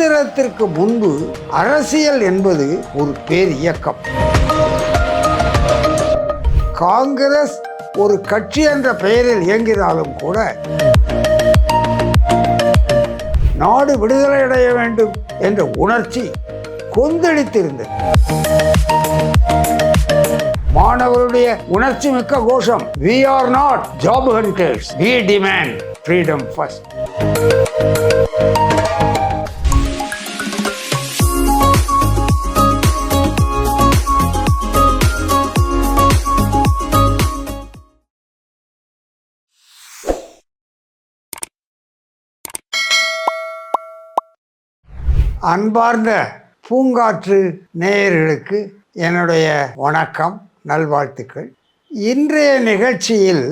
சுதந்திரத்திற்கு முன்பு அரசியல் என்பது ஒரு பேர் இயக்கம். காங்கிரஸ் ஒரு கட்சி என்ற பெயரில் இயங்கினாலும் கூட நாடு விடுதலை அடைய வேண்டும் என்ற உணர்ச்சி கொந்தளித்திருந்தது. மாணவருடைய உணர்ச்சி மிக்க கோஷம் we are not job hunters we demand freedom first அன்பார்ந்த பூங்காற்று நேயர்களுக்கு என்னுடைய வணக்கம் நல்வாழ்த்துக்கள். இன்றைய நிகழ்ச்சியில்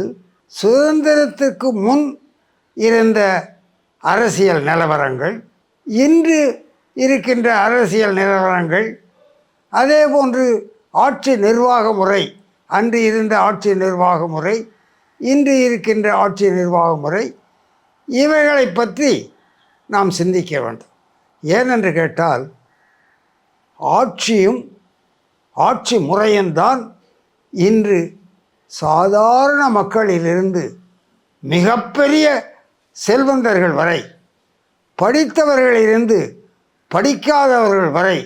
சுதந்திரத்துக்கு முன் இருந்த அரசியல் நிலவரங்கள் இன்று இருக்கின்ற அரசியல் நிலவரங்கள் அதே போன்று ஆட்சி நிர்வாக முறை அன்று இருந்த ஆட்சி நிர்வாக முறை இன்று இருக்கின்ற ஆட்சி நிர்வாக முறை இவைகளை பற்றி நாம் சிந்திக்க வேண்டும். ஏனென்று கேட்டால் ஆட்சியும் ஆட்சி முறையும்தான் இன்று சாதாரண மக்களிலிருந்து மிகப்பெரிய செல்வந்தர்கள் வரை படித்தவர்களிலிருந்து படிக்காதவர்கள் வரை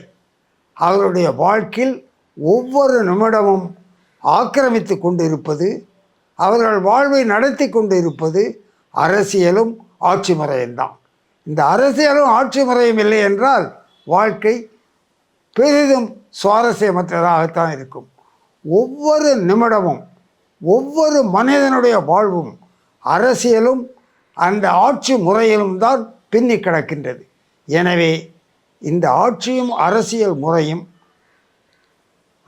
அவருடைய வாழ்க்கையில் ஒவ்வொரு நிமிடமும் ஆக்கிரமித்து கொண்டிருப்பது அவர்கள் வாழ்வை நடத்தி கொண்டு இருப்பது அரசியலும் ஆட்சி முறையும்தான். இந்த அரசியலும் ஆட்சி முறையும் இல்லை என்றால் வாழ்க்கை பெரிதும் சுவாரஸ்யமற்றதாகத்தான் இருக்கும். ஒவ்வொரு நிமிடமும் ஒவ்வொரு மனிதனுடைய வாழ்வும் அரசியலும் அந்த ஆட்சி முறையிலும் தான் பின்னி கிடக்கின்றது. எனவே இந்த ஆட்சியும் அரசியல் முறையும்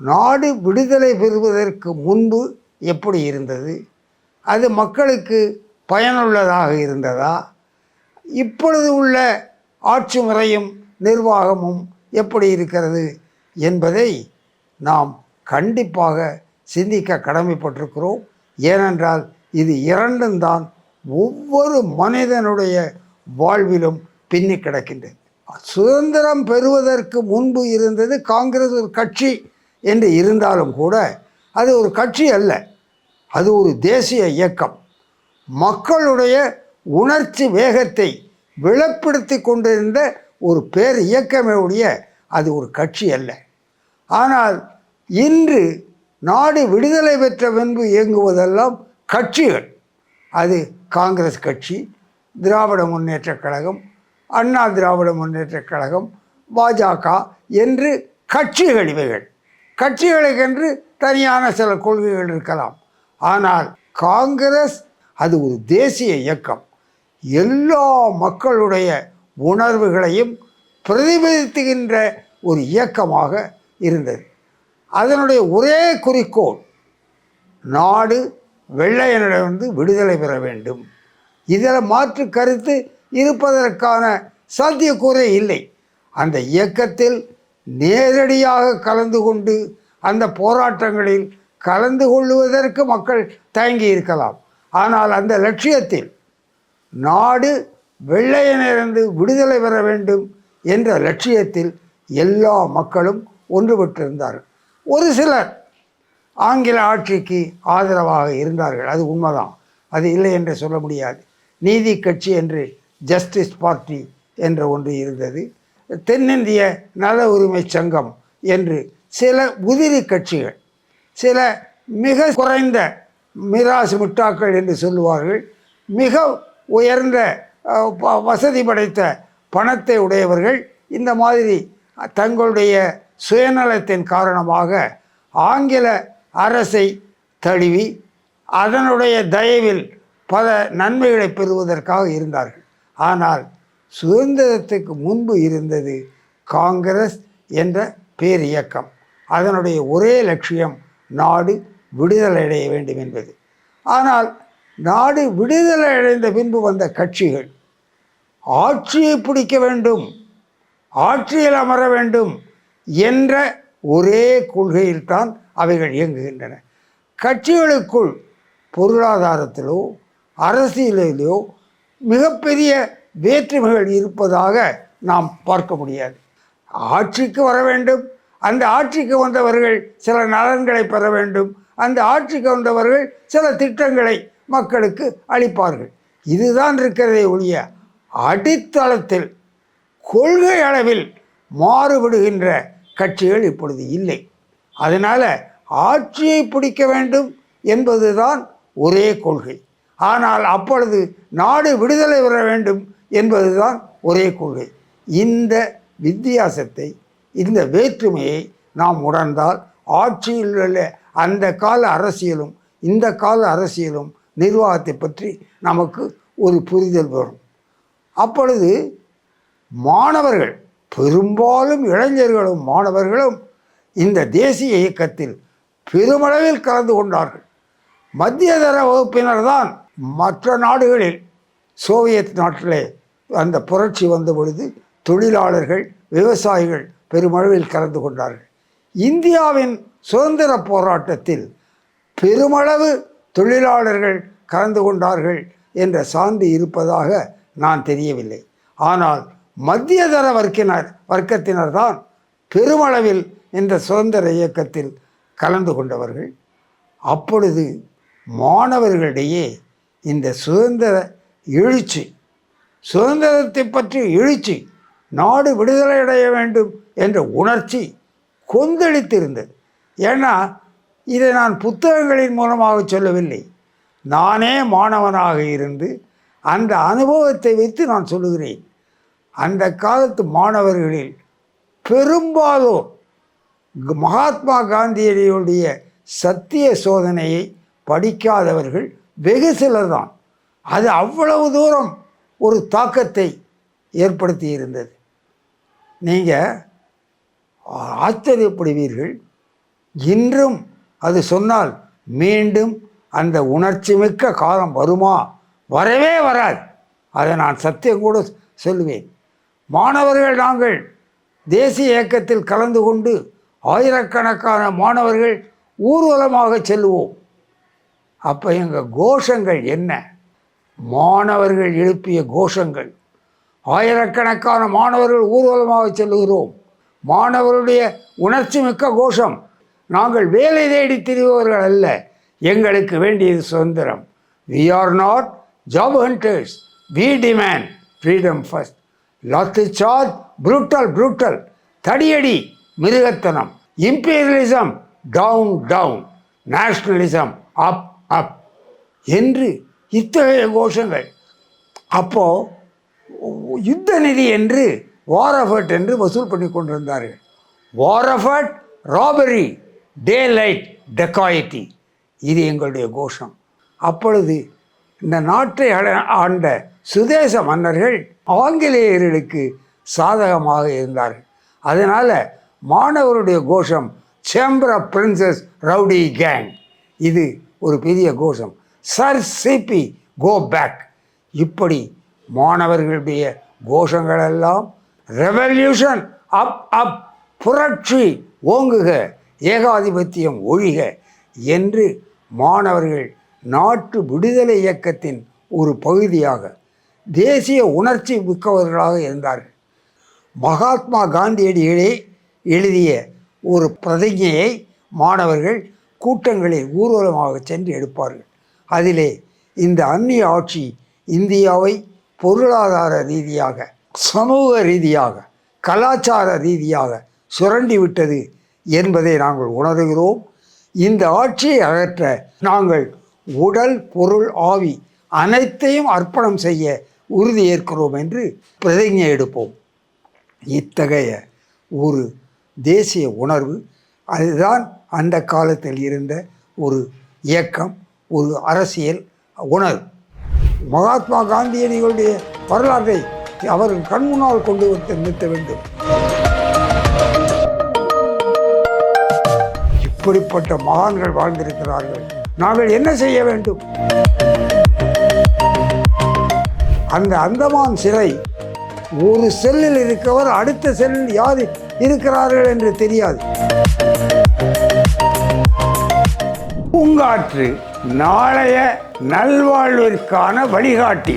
நாடு விடுதலை பெறுவதற்கு முன்பு எப்படி இருந்தது? அது மக்களுக்கு பயனுள்ளதாக இருந்ததா? இப்பொழுது உள்ள ஆட்சி முறையும் நிர்வாகமும் எப்படி இருக்கிறது என்பதை நாம் கண்டிப்பாக சிந்திக்க கடமைப்பட்டிருக்கிறோம். ஏனென்றால் இது இரண்டும் தான் ஒவ்வொரு மனிதனுடைய வாழ்விலும் பின்னி கிடக்கின்றது. சுதந்திரம் பெறுவதற்கு முன்பு இருந்தது காங்கிரஸ் ஒரு கட்சி என்று இருந்தாலும் கூட அது ஒரு கட்சி அல்ல. அது ஒரு தேசிய இயக்கம். மக்களுடைய உணர்ச்சி வேகத்தை விளப்படுத்தி கொண்டிருந்த ஒரு பேர் இயக்கமே உடைய அது ஒரு கட்சி அல்ல. ஆனால் இன்று நாடு விடுதலை பெற்ற பின்பு இயங்குவதெல்லாம் கட்சிகள். அது காங்கிரஸ் கட்சி திராவிட முன்னேற்றக் கழகம் அண்ணா திராவிட முன்னேற்றக் கழகம் பாஜக என்று கட்சிகள் இவைகள். கட்சிகளுக்கென்று தனியான சில கொள்கைகள் இருக்கலாம். ஆனால் காங்கிரஸ் அது ஒரு தேசிய இயக்கம். எல்லா மக்களுடைய உணர்வுகளையும் பிரதிபலித்துகின்ற ஒரு இயக்கமாக இருந்தது. அதனுடைய ஒரே குறிக்கோள் நாடு வெள்ளையனிடமிருந்து விடுதலை பெற வேண்டும். இதில் மாற்று கருத்து இருப்பதற்கான சாத்தியக்கூறே இல்லை. அந்த இயக்கத்தில் நேரடியாக கலந்து கொண்டு அந்த போராட்டங்களில் கலந்து கொள்வதற்கு மக்கள் தயங்கி இருக்கலாம் ஆனால் அந்த லட்சியத்தில் நாடு வெள்ளையனிருந்து விடுதலை பெற வேண்டும் என்ற லட்சியத்தில் எல்லா மக்களும் ஒன்றுபட்டிருந்தார்கள். ஒரு சிலர் ஆங்கில ஆட்சிக்கு ஆதரவாக இருந்தார்கள். அது உண்மைதான். அது இல்லை என்று சொல்ல முடியாது. நீதி கட்சி என்று ஜஸ்டிஸ் பார்ட்டி என்ற ஒன்று இருந்தது. தென்னிந்திய நல உரிமை சங்கம் என்று சில உதிரி கட்சிகள் சில மிக குறைந்த மிராசு முட்டாக்கள் என்று சொல்லுவார்கள் மிக உயர்ந்த ப- வசதி படைத்த பணத்தை உடையவர்கள் இந்த மாதிரி தங்களுடைய சுயநலத்தின் காரணமாக ஆங்கில அரசை தழுவி அதனுடைய தயவில் பல நன்மைகளை பெறுவதற்காக இருந்தார்கள். ஆனால் சுதந்திரத்துக்கு முன்பு இருந்தது காங்கிரஸ் என்ற பேர் இயக்கம் அதனுடைய ஒரே லட்சியம் நாடு விடுதலை அடைய வேண்டும் என்பது. ஆனால் நாடு விடுதலை அடைந்த பின்பு வந்த கட்சிகள். ஆட்சியை பிடிக்க வேண்டும் ஆட்சியில் அமர வேண்டும் என்ற ஒரே கொள்கையில்தான் அவைகள் இயங்குகின்றன. கட்சிகளுக்குள் பொருளாதாரத்திலோ அரசியலிலோ மிகப்பெரிய வேற்றுமைகள் இருப்பதாக நாம் பார்க்க முடியாது. ஆட்சிக்கு வர வேண்டும் அந்த ஆட்சிக்கு வந்தவர்கள் சில நலன்களை பெற வேண்டும் அந்த ஆட்சிக்கு வந்தவர்கள் சில திட்டங்களை மக்களுக்கு அளிப்பார்கள். இதுதான் இருக்கிறதே ஒழிய அடித்தளத்தில் கொள்கை அளவில் மாறுபடுகின்ற கட்சிகள் இப்பொழுது இல்லை. அதனால் ஆட்சியை பிடிக்க வேண்டும் என்பதுதான் ஒரே கொள்கை. ஆனால் அப்பொழுது நாடு விடுதலை பெற வேண்டும் என்பதுதான் ஒரே கொள்கை. இந்த வித்தியாசத்தை இந்த வேற்றுமையை நாம் உணர்ந்தால் ஆட்சியில் உள்ள அந்த கால அரசியலும் இந்த கால அரசியலும் நிர்வாகத்தை பற்றி நமக்கு ஒரு புரிதல் வரும். அப்பொழுது மாணவர்கள் பெரும்பாலும் இளைஞர்களும் மாணவர்களும் இந்த தேசிய இயக்கத்தில் பெருமளவில் கலந்து கொண்டார்கள். மத்தியதர வகுப்பினர் தான் மற்ற நாடுகளில் சோவியத் நாட்டிலே அந்த புரட்சி வந்த பொழுது தொழிலாளர்கள் விவசாயிகள் பெருமளவில் கலந்து கொண்டார்கள். இந்தியாவின் சுதந்திர போராட்டத்தில் பெருமளவு தொழிலாளர்கள் கலந்து கொண்டார்கள் என்ற சான்று இருப்பதாக நான் தெரியவில்லை. ஆனால் மத்தியதர வர்க்கினர் வர்க்கத்தினர் தான் பெருமளவில் இந்த சுதந்திர இயக்கத்தில் கலந்து கொண்டவர்கள். அப்பொழுது மாணவர்களிடையே இந்த சுதந்திர எழுச்சி சுதந்திரத்தை பற்றி எழுச்சி நாடு விடுதலை அடைய வேண்டும் என்ற உணர்ச்சி கொந்தளித்திருந்தது. ஏன்னா இதை நான் புத்தகங்களின் மூலமாக சொல்லவில்லை. நானே மாணவனாக இருந்து அந்த அனுபவத்தை வைத்து நான் சொல்லுகிறேன். அந்த காலத்து மாணவர்களில் பெரும்பாலோர் மகாத்மா காந்தியடியுடைய சத்திய சோதனையை படிக்காதவர்கள் வெகு சிலர் தான் அது அவ்வளவு தூரம் ஒரு தாக்கத்தை ஏற்படுத்தி இருந்தது நீங்கள் ஆச்சரியப்படுவீர்கள். இன்றும் அது சொன்னால் மீண்டும் அந்த உணர்ச்சிமிக்க காலம் வருமா? வரவே வராது. அதை நான் சத்தியம் கூட சொல்லுவேன். மாணவர்கள் நாங்கள் தேசிய இயக்கத்தில் கலந்து கொண்டு ஆயிரக்கணக்கான மாணவர்கள் ஊர்வலமாக செல்லுவோம் அப்போ எங்கள் கோஷங்கள் என்ன? மாணவர்கள் எழுப்பிய கோஷங்கள். ஆயிரக்கணக்கான மாணவர்கள் ஊர்வலமாக செல்லுகிறோம். மாணவருடைய உணர்ச்சி மிக்க கோஷம் நாங்கள் வேலை தேடி திரிபவர்கள் அல்ல. எங்களுக்கு வேண்டியது சுதந்திரம். We are not job hunters we demand freedom first lathi charge brutal brutal தடியடி மிருகத்தனம். Imperialism down down nationalism up up என்று இத்தகைய கோஷங்கள். அப்போ யுத்த நிதி என்று வாரஃபர்ட் என்று வசூல் பண்ணி கொண்டிருந்தார்கள். வாரஃபர்ட் ராபரி டே லைட் டெக்காயிட்டி இது எங்களுடைய கோஷம். அப்பொழுது இந்த நாட்டை ஆண்ட சுதேச மன்னர்கள் ஆங்கிலேயர்களுக்கு சாதகமாக இருந்தார்கள். அதனால் மாணவருடைய கோஷம் chamber of princes rowdy gang இது ஒரு பெரிய கோஷம். சர் சிபி கோ பேக் இப்படி மாணவர்களுடைய கோஷங்களெல்லாம் ரெவல்யூஷன் அப் அப் புரட்சி ஓங்குக. ஏகாதிபத்தியம் ஒழிக என்று மாணவர்கள் நாட்டு விடுதலை இயக்கத்தின் ஒரு பகுதியாக தேசிய உணர்ச்சி மிக்கவர்களாக இருந்தார்கள். மகாத்மா காந்தியடிகளே எழுதிய ஒரு பிரதிஜையை மாணவர்கள் கூட்டங்களில் ஊர்வலமாக சென்று எடுப்பார்கள். அதிலே இந்த அந்நிய ஆட்சி இந்தியாவை பொருளாதார ரீதியாக சமூக ரீதியாக கலாச்சார ரீதியாக சுரண்டி விட்டது என்பதை நாங்கள் உணர்கிறோம். இந்த ஆட்சியை அகற்ற நாங்கள் உடல் பொருள் ஆவி அனைத்தையும் அர்ப்பணம் செய்ய உறுதியேற்கிறோம் என்று பிரதிஜை எடுப்போம். இத்தகைய ஒரு தேசிய உணர்வு அதுதான் அந்த காலத்தில் இருந்த ஒரு இயக்கம் ஒரு அரசியல் உணர்வு. மகாத்மா காந்தியடிகளுடைய வரலாற்றை அவர்கள் கண் முன்னால் கொண்டு வந்து நிறுத்த வேண்டும். இப்படிப்பட்ட மகான்கள் வாழ்ந்திருக்கிறார்கள். நாங்கள் என்ன செய்ய வேண்டும்? அந்த அந்தமான் சிலை ஒரு செல்லில் இருக்கவர் அடுத்த செல்லில் யார் இருக்கிறார்கள் என்று தெரியாது. பூங்காற்று நாளைய நல்வாழ்விற்கான வழிகாட்டி.